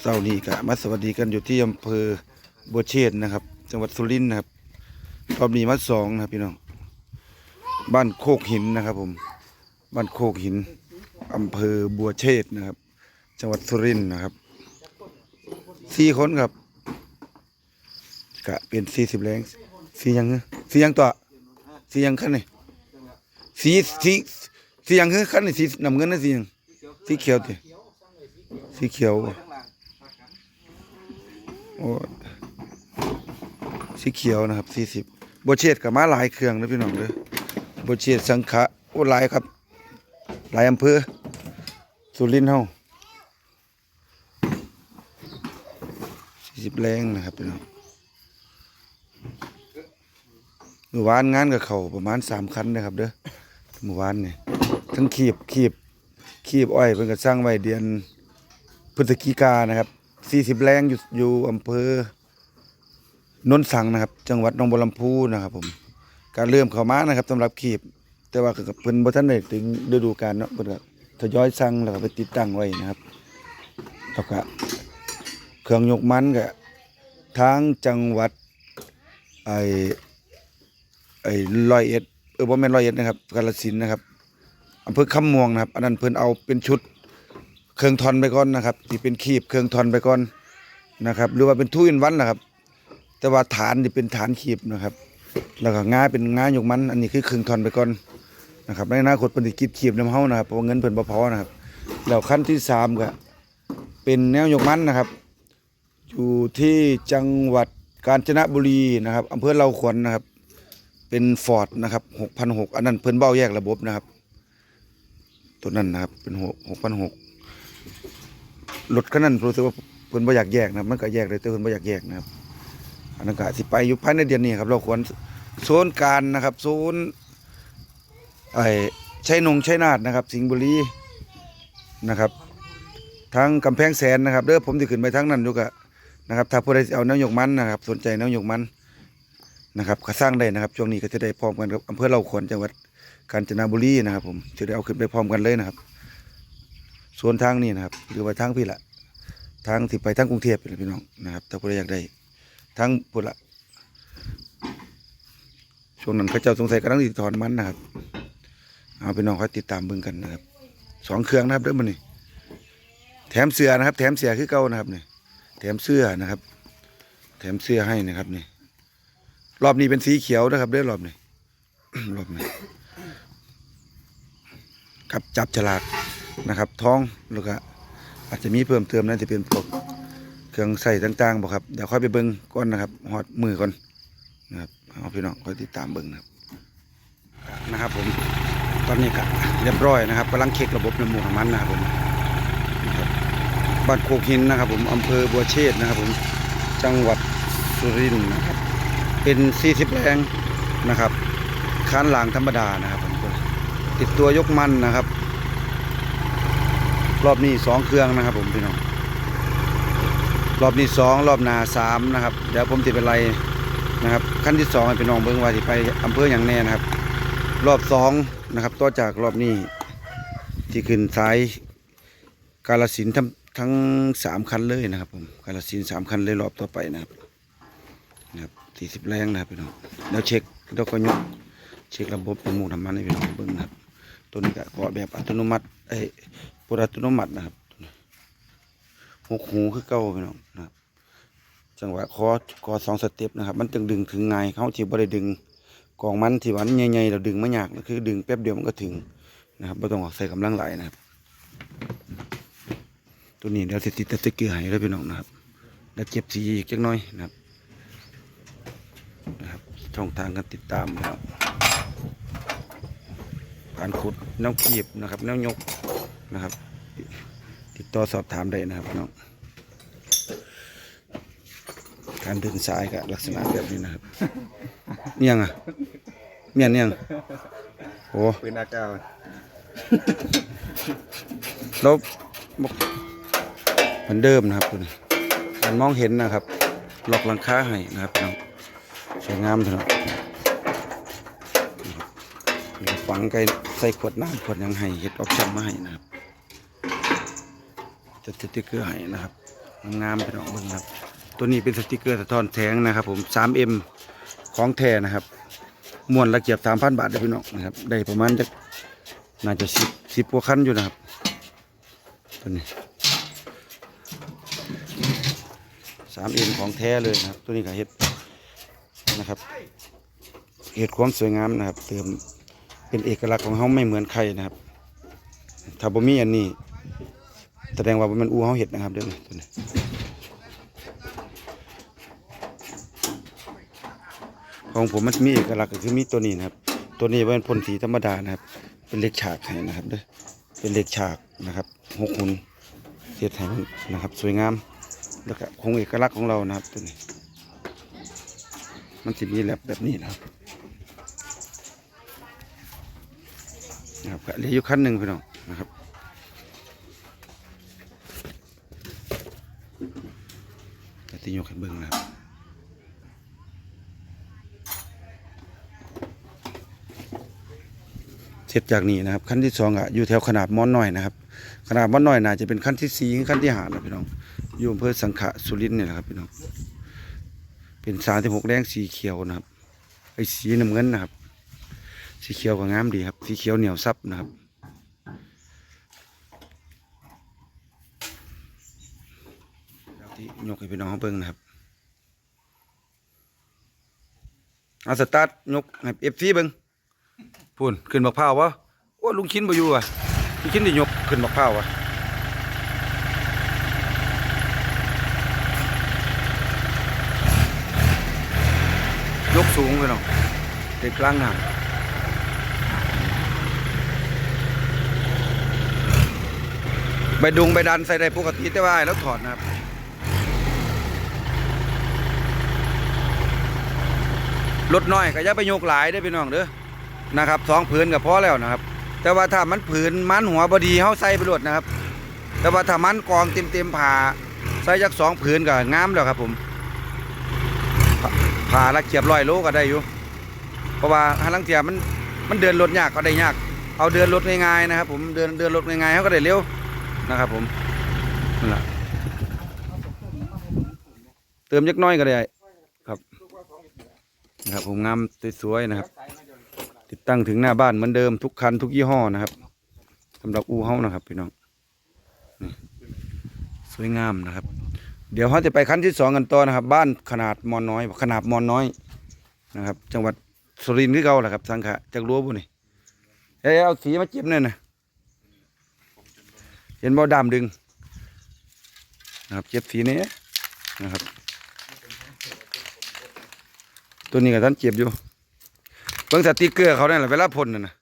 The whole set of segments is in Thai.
เช้านี้ก็มาสวัสดีกันอยู่ที่อำเภอบัวเชษนะครับ จังหวัดสุรินทร์นะครับรอบนี้มาสองนะครับพี่น้อง บ้านโคกหินนะครับ ผม บ้านโคกหินอำเภอบัวเชษนะครับ จังหวัดสุรินทร์นะครับสี่คนครับกะเป็นสี่สิบแรงสี่ยังเงี้ยสี่ยังตัวสี่ยังขั้นนี่สีสีสียังเงี้ยขั้นนี่สีน้ำเงินนะสียังสีเขียวติสีเขียว โอ้สีเขียวนะครับสี่สิบบเชษฐ์กับมาหลายเครื่องนะพี่น้องเลยบเชษฐ์สังขะโอ้หลายครับ หลายอำเภอสุรินทร์เฮาสี่สิบแรงนะครับพี่น้องเมื่อวานงานกับเขาประมาณสามคันนะครับเด้อเมื่อวานเนี่ยทั้งขีบขีบขีบอ้อยเพิ่นก็สร้างไว้เดือนพฤศจิกานะครับ สี่สิบแรงอยู่อยู่อำเภอนนสังนะครับ จังหวัดหนองบัวลำพูนะครับ ผมการเริ่มเข้ามานะครับสำหรับขีบ แต่ว่าเพิ่นบ่ทันได้ถึงฤดูกาลเนาะเพิ่นก็ทยอยสั่งแล้วก็ไปติดตั้งไว้นะครับแล้วก็เครื่องยกมันก็ทางจังหวัดไอ้ไอ้ร้อยเอ็ดเออบ่แม่นร้อยเอ็ดนะครับกาฬสินธุ์นะครับอำเภอคำม่วงนะครับ อันนั้นเพิ่นเอาเป็นชุด เครื่องทอนไปก่อนนะครับที่เป็นคีบเครื่องทอนไปก่อนนะครับ หรือว่าเป็นทุอินวันนะครับ แต่ว่าฐานนี่เป็นฐานคีบนะครับ แล้วก็งาเป็นงายกมัน อันนี้คือเครื่องทอนไปก่อนนะครับในอนาคตเพิ่นสิคิดคีบน้ำเฮานะครับเพราะเงินเพิ่นบ่พอนะครับแล้วขั้นที่สามก็เป็นแนวยกมันนะครับ อยู่ที่จังหวัดกาญจนบุรีนะครับอำเภอเราขวัญนะครับ เป็นฟอร์ดนะครับ6,600อันนั้นเพิ่นเบ้าแยกระบบนะครับ ตัวนั้นนะครับเป็น6 6,600 รถคันนั้นรู้สึกว่าเพิ่นบ่อยากแยกนะครับมันก็แยกได้แต่เพิ่นบ่อยากแยกนะครับอันนั้นก็สิไปอยู่ภายในเดือนนี้ครับเราควรโซนการนะครับโซนไอ้ชัยนงชัยนาทนะครับ สิงห์บุรีนะครับทางกำแพงแสนนะครับเด้อผมจะขึ้นไปทางนั้นอยู่กะนะครับ ถ้าผู้ใดเอาแนวยกมันนะครับ สนใจแนวยกมันนะครับก็สร้างได้นะครับ ช่วงนี้ก็จะได้พร้อมกันกับอำเภอเราขวัญจังหวัดกาญจนบุรีนะครับ ผมจะได้เอาขึ้นไปพร้อมกันเลยนะครับ ส่วนทางนี้นะครับ หรือว่าทางพี่ละทางที่ไปทางกรุงเทพนี่แหละพี่น้องนะครับ ถ้าผู้ใดอยากได้ทั้งพุ่นละช่วงนั้นเขาเจ้าสงสัยกำลังติดถอนมันนะครับเอาไปน้องคอยติดตามเบิ่งกันนะครับสองเครื่องนะครับเด้อมันนี่แถมเสื้อนะครับ แถมเสื้อคือเก่านะครับนี่แถมเสื้อนะครับ แถมเสื้อให้นะครับนี่รอบนี้เป็นสีเขียวนะครับเด้อรอบนี้รอบนี้กับจับฉลาก นะครับท้องแล้วก็อาจจะมีเพิ่มเติมนั่นจะเป็นพวกเครื่องใส่ต่างๆบอกครับเดี๋ยวค่อยไปเบิ้งก่อนนะครับหอดมือก่อนนะครับเอาพี่น้องค่อยติดตามเบิ้งนะครับนะครับผมตอนนี้ก็เรียบร้อยนะครับกำลังเช็คระบบน้ำมูกน้ำมันนะครับผมนะครับบ้านโคกหินนะครับผมอำเภอบัวเชษนะครับผมจังหวัดสุรินทร์นะครับเป็น40แรงนะครับค้านหลางธรรมดานะครับผมติดตัวยกมันนะครับ รอบนี้สองเครื่องนะครับ ผมพี่น้องรอบนี้สองรอบนาสามนะครับเดี๋ยวผมจะเป็นไรนะครับขั้นที่สองพี่น้องเบิ้งว่าที่ไปอำเภออย่างแน่นะครับ รอบสองนะครับต่อจากรอบนี้ที่ขึ้นสายกาลสินทั้งทั้งสามคันเลยนะครับผมกาลสินสามคันเลยรอบต่อไปนะครับนะครับสี่สิบแรงนะครับพี่น้องเดี๋ยวเช็คแล้วก็ยกเช็คระบบน้ำมูกน้ำมันให้พี่น้องเบิ้งนะครับตัวนี้ก็ขอแบบอัตโนมัติเอ้ ปรอัตโนมัตินะครับหกหูคือเก้าพี่น้องนะครับ จังหวะคอคอสองสเต็ปนะครับ มันจึงดึงถึงไงเขาที่บ่ได้ดึงกองมันที่วันใหญ่ๆเราดึงไม่ยากคือ ดึงแป๊บเดียวมันก็ถึงนะครับไม่ต้องออกใส่กำลังหลนะครับ ตัวนี้เดี๋ยวสิติดติ๊กเกอร์ให้แล้วพี่น้องนะครับแล้วเก็บสีอีกจักน้อยนะครับนะครับ ช่องทางการติดตามนะครับการขุดแนวขีบนะครับแนวยกนะครับ ติดต่อสอบถามได้นะครับพี่น้องการดึงสายกับลักษณะแบบนี้นะครับเนี่ยงอะเมียนเนี่ยงโอ้ปืนอากาศแล้วบอกเหมือนเดิมนะครับคุณมันมองเห็นนะครับล็อกหลังคาให้นะครับพี่น้องสวยงามพี่น้องฝังไกลใส่ขวดน้ำขวดหยังให้เห็ดออปชั่นมาให้นะครับจะติด สติ๊กเกอร์ให้นะครับงามๆพี่น้องเบิ่งครับ ตัวนี้เป็นสติกเกอร์สะท้อนแสงนะครับ ผม 3M ของแท้นะครับมวนละเกียบ3,000บาทเด้พี่น้องนะครับ ได้ประมาณจะน่าจะ10 10กว่าคันอยู่นะครับตัวนี้ 3M ของแท้เลยนะครับ ตัวนี้ก็เฮ็ดนะครับเฮ็ดความสวยงามนะครับ เติมเป็นเอกลักษณ์ของเฮาไม่เหมือนใครนะครับถ้าบ่มีอันนี้ แสดงว่ามันอูเฮาเฮ็ดนะครับเด้อนี่ตัวนี้ของผมมันมีเอกลักษณ์ก็คือมีตัวนี้นะครับ ตัวนี้เป็นพ่นสีธรรมดานะครับ เป็นเหล็กฉากให้นะครับเด้อเป็นเหล็กฉากนะครับหกหุ่นเฮ็ดให้มันะครับ สวยงามแล้วก็คงเอกลักษณ์ของเรานะครับตัวนี้ มันจะมีแลบแบบนี้นะครับนะครับเหลืออยู่ขั้นหนึ่งพี่น้องนะครับ ก็ที่ยกให้เบิ่งนะครับเสร็จจากนี้นะครับขั้นที่สองอะอยู่แถวขนาดม้อนน้อยนะครับ ขนาดม้อนน้อยน่าจะเป็นขั้นที่สี่ขั้นที่ห้าแล้วพี่น้องอยู่อำเภอสังขะสุรินทร์เนี่ยแหละครับพี่น้องเป็นสามสิบหกแดงสีเขียวนะครับไอ้สีน้ำเงินนะครับ สีเขียวก็งามดีครับ สีเขียวเหนียวซับนะครับแล้ว ที่ยกให้พี่น้องเบิ้งนะครับเอาสตาร์ทยกให้เอฟซีเบิ่งพูนขึ้นบักพร้าววะโอ้ลุงชิ้นบ่อยู่อะลุงชิ้นได้ยกขึ้นบักพร้าววะยกสูงไปหน่อยเด็กกลางน้ำใบดุงใบดันใส่ได้ปกติแต่ว่าแล้วถอดนะครับ รถน้อยก็อย่าไปโยกหลายได้พี่น้องเด้อนะครับสองผืนก็พอแล้วนะครับ แต่ว่าถ้ามันผืนมันหัวบดีเฮาใส่ไปรถนะครับ แต่ว่าถ้ามันกองเต็มเต็มผ่าใส่จักสองผืนก็งามแล้วครับผมผ่าละเกียบร้อยโลก็ได้อยู่ เพราะว่าหาลังเทียมันมันเดินรถยากก็ได้ยาก เอาเดินรถง่ายๆนะครับ ผมเดินเดินรถง่ายๆเขาก็ได้เร็วนะครับผมนั่นแหละเติมยักน้อยก็ได้ นะครับผมงามสวยๆนะครับ ติดตั้งถึงหน้าบ้านเหมือนเดิมทุกคันทุกยี่ห้อนะครับสำหรับอูเฮานะครับพี่น้องสวยงามนะครับ เดี๋ยวเขาจะไปขั้นที่สองกันต่อนะครับ บ้านขนาดมอนน้อย ขนาดมอนน้อยนะครับ จังหวัดสุรินทร์คือเก่าแหละครับสังขะจากรั้วบุนี่เอ้เอาสีมาจิ้มหน่อยนะเห็นบ่ดำดึงนะครับเจ็บสีนี้นะครับ ตัวนี้กับท่านเจ็บอยู่เบิ่งสติกเกอร์เขาเนี่ยเวลาพ่นน่ะนะ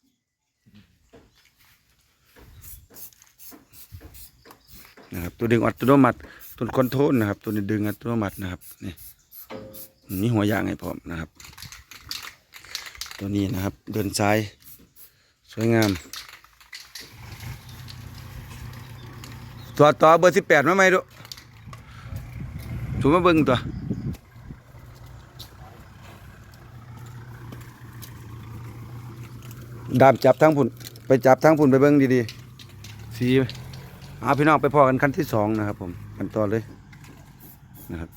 นะครับตัวดึงอัตโนมัติตัวคอนโทรลนะครับ ตัวนี้ดึงอัตโนมัตินะครับนี่มีหัวยางให้พร้อมนะครับ ตัวนี้นะครับ เดินซ้ายสวยงาม ตัวต่อเบอร์สิบแปดมาไหมดูถูกมาเบิ้งตัว ดามจับทั้งพุ่นไปจับทั้งพุ่นไปเบิ้งดีๆสีเอาพี่น้องไปพอกันขั้นที่สองนะครับ ผมกันต่อเลยนะครับ